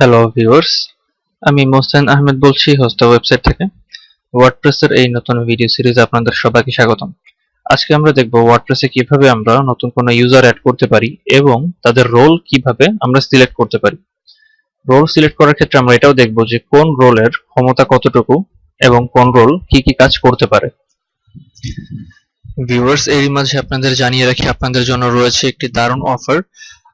Hello viewers আমি মোহসেন আহমেদ বলছি হোস্টা website থেকে। ওয়ার্ডপ্রেসের এই নতুন ভিডিও সিরিজে আপনাদের সবাইকে স্বাগতম। আজকে আমরা দেখব ওয়ার্ডপ্রেসে কীভাবে আমরা নতুন কোনো ইউজার অ্যাড করতে পারি এবং তাদের রোল কীভাবে আমরা সিলেক্ট করতে পারি। রোল সিলেক্ট করার ক্ষেত্রে আমরা এটাও দেখব যে কোন রোলের ক্ষমতা কতটুকু এবং কোন রোল কি কি কাজ করতে পারে। ভিউয়ার্স এরই মাঝে আপনাদের জানিয়ে রাখি, আপনাদের জন্য রয়েছে একটি দারুণ অফার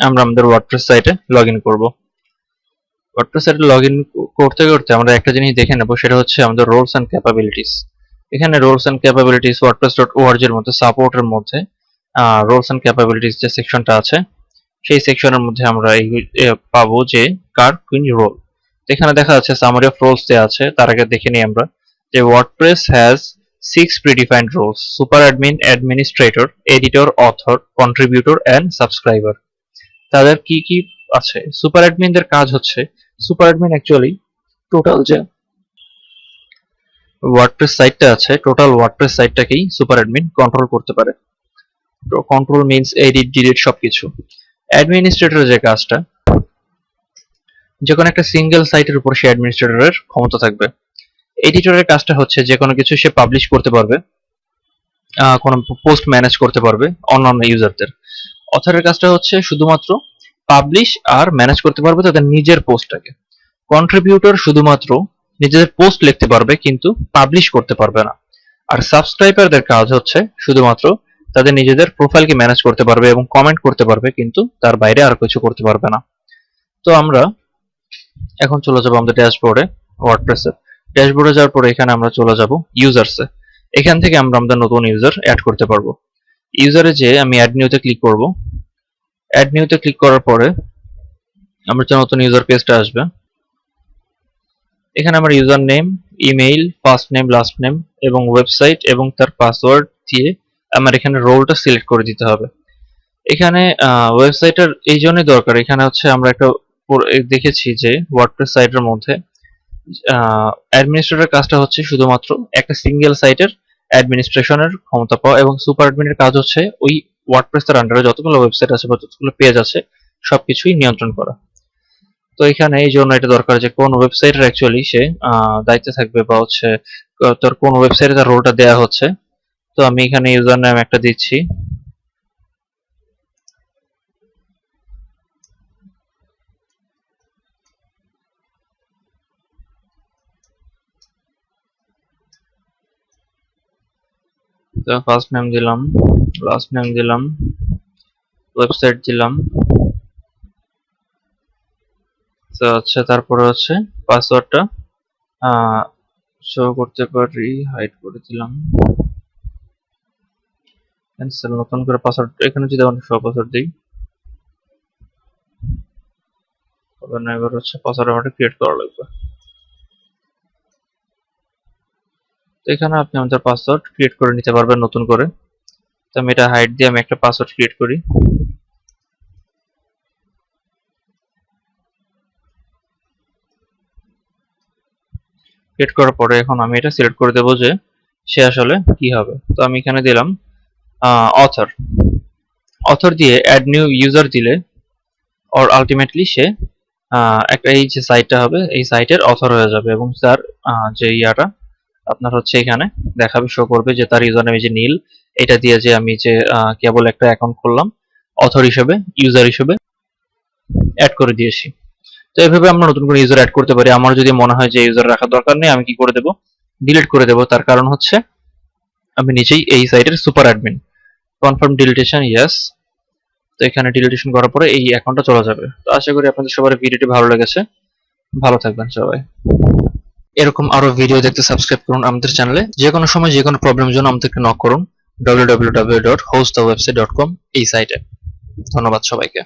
আমরা আমাদের ওয়ার্ডপ্রেস সাইটে লগ ইন করব। ওয়ার্ডপ্রেস সাইটে লগ ইন করতে করতে আমরা একটা জিনিস দেখে নেব, সেটা হচ্ছে আমাদের রোলস অ্যান্ড ক্যাপাবিলিটিস এখানে roles and capabilities WordPress dot org এর মধ্যে সাপোর্টের মধ্যে রোলস অ্যান্ড ক্যাপাবিলিটিস যে সেকশনটা আছে, সেই সেকশনের মধ্যে আমরা এই পাবো যে কার কুইন রোল এখানে দেখা যাচ্ছে সামারি অফ রোলস দেওয়া আছে, তার আগে দেখে নিই আমরা যে WordPress has six predefined roles super admin administrator editor author contributor and subscriber তাদের কি কি আছে? সুপার অ্যাডমিনদের কাজ হচ্ছে। সুপার অ্যাডমিন অ্যাকচুয়ালি টোটাল যে ওয়ার্ডপ্রেস সাইটটা আছে টোটাল ওয়ার্ডপ্রেস সাইটটাকেই সুপার অ্যাডমিন কন্ট্রোল করতে পারে। কন্ট্রোল মিন্স এডিট ডিলিট সবকিছু। অ্যাডমিনিস্ট্রেটরের যে কাজটা যে কোনো একটা সিঙ্গেল সাইটের উপর সে অ্যাডমিনিস্ট্রেটরের ক্ষমতা থাকবে। এডিটরের কাজটা হচ্ছে যে কোনো কিছু সে পাবলিশ করতে পারবে কোনো পোস্ট ম্যানেজ করতে পারবে অন্যান্য ইউজারদের অথরের কাজটা হচ্ছে শুধুমাত্র পাবলিশ আর ম্যানেজ করতে পারবে তাদের নিজের পোস্টটাকে। কন্ট্রিবিউটর শুধুমাত্র নিজেদের পোস্ট লিখতে পারবে, কিন্তু পাবলিশ করতে পারবে না। আর সাবস্ক্রাইবারদের কাজ হচ্ছে শুধুমাত্র তাদের নিজেদের প্রোফাইলকে ম্যানেজ করতে পারবে এবং কমেন্ট করতে পারবে, কিন্তু তার বাইরে আর কিছু করতে পারবে না। তো আমরা এখন চলে যাব আমাদের ড্যাশবোর্ডে ওয়ার্ডপ্রেসে ড্যাশবোর্ডে যাওয়ার পরে এখানে আমরা চলে যাব ইউজার্সে এখান থেকে আমরা আমাদের নতুন ইউজার অ্যাড করতে পারব। ইউজারে যে আমি অ্যাড নিউতে ক্লিক করব। অ্যাড নিউতে ক্লিক করার পরে আমার যে নতুন ইউজার পেজটা আসবে, এখানে আমার user name email first name last name এবং ওয়েবসাইট এবং তার পাসওয়ার্ড দিয়ে আমার এখানে রোলটা সিলেক্ট করে দিতে হবে। এখানে ওয়েবসাইটের এই জন্যই দরকার। এখানে হচ্ছে আমরা একটা দেখেছি যে ওয়ার্ডপ্রেস সাইটের মধ্যে অ্যাডমিনিস্ট্রেটর কাজটা হচ্ছে শুধুমাত্র একটা সিঙ্গেল সাইটের অ্যাডমিনিস্ট্রেশনের ক্ষমতা পাওয়া এবং সুপার অ্যাডমিনের কাজ হচ্ছে ওই ওয়ার্ডপ্রেসের আন্ডারে যতগুলো ওয়েবসাইট আছে বা যতগুলো পেজ আছে, সবকিছুই নিয়ন্ত্রণ করা। তো এখানে এই জন্য এটা দরকার যে কোন ওয়েবসাইটের অ্যাকচুয়ালি সে দায়িত্বে থাকবে বা হচ্ছে, তোর কোন ওয়েবসাইটে তার রোলটা দেওয়া হচ্ছে। তো আমি এখানে ইউজার নাম একটা দিচ্ছি। ফার্স্ট নেম দিলাম লাস্ট নেম দিলাম ওয়েবসাইট দিলাম। তো আচ্ছা তারপরে হচ্ছে পাসওয়ার্ডটা শো করতে পারি হাইড করে দিলাম। ক্যান্সেল নতুন করে পাসওয়ার্ড এখানে যদি আমরা শো পাসওয়ার্ড দিই না, এবার হচ্ছে পাসওয়ার্ড আমাদের ক্রিয়েট করা লাগবে। তো এখানে আপনি আমাদের পাসওয়ার্ড ক্রিয়েট করে নিতে পারবেন নতুন করে। তো আমি এটা হাইট দিয়ে আমি একটা পাসওয়ার্ড ক্রিয়েট করি। ক্রিয়েট করার পরে এখন আমি এটা সিলেক্ট করে দেবো যে সে আসলে কি হবে। তো আমি এখানে দিলাম অথর অথর দিয়ে অ্যাড নিউ ইউজার দিলে অর আলটিমেটলি সে একটা এই যে সাইটটা হবে, এই সাইটের অথর হয়ে যাবে এবং তার যে ইয়াটা আপনার হচ্ছে এখানে দেখাবে শো করবে যে তার ইউজার নেম যে নীল, এটা দিয়ে যে আমি যে কেবল একটা অ্যাকাউন্ট করলাম অথর হিসেবে ইউজার হিসেবে অ্যাড করে দিয়েছি। তো এভাবে আমরা নতুন করে ইউজার অ্যাড করতে পারি। আমার যদি মনে হয় যে ইউজার রাখার দরকার নেই, আমি কি করে দেব? ডিলিট করে দেব। তার কারণ হচ্ছে, আমি নিজেই এই সাইটের super admin confirm deletion yes তো এখানে ডিলিটেশন করার পরে এই অ্যাকাউন্টটা চলে যাবে। তো আশা করি আপনাদের সবার ভিডিওটি ভালো লেগেছে। ভালো থাকবেন সবাই। এরকম আরও ভিডিও দেখতে সাবস্ক্রাইব করুন আমাদের চ্যানেলে যে কোনো সময় যে কোনো প্রবলেমের জন্য আমাদেরকে নক করুন। www.hostthewebsite.com এই সাইটে ধন্যবাদ সবাইকে।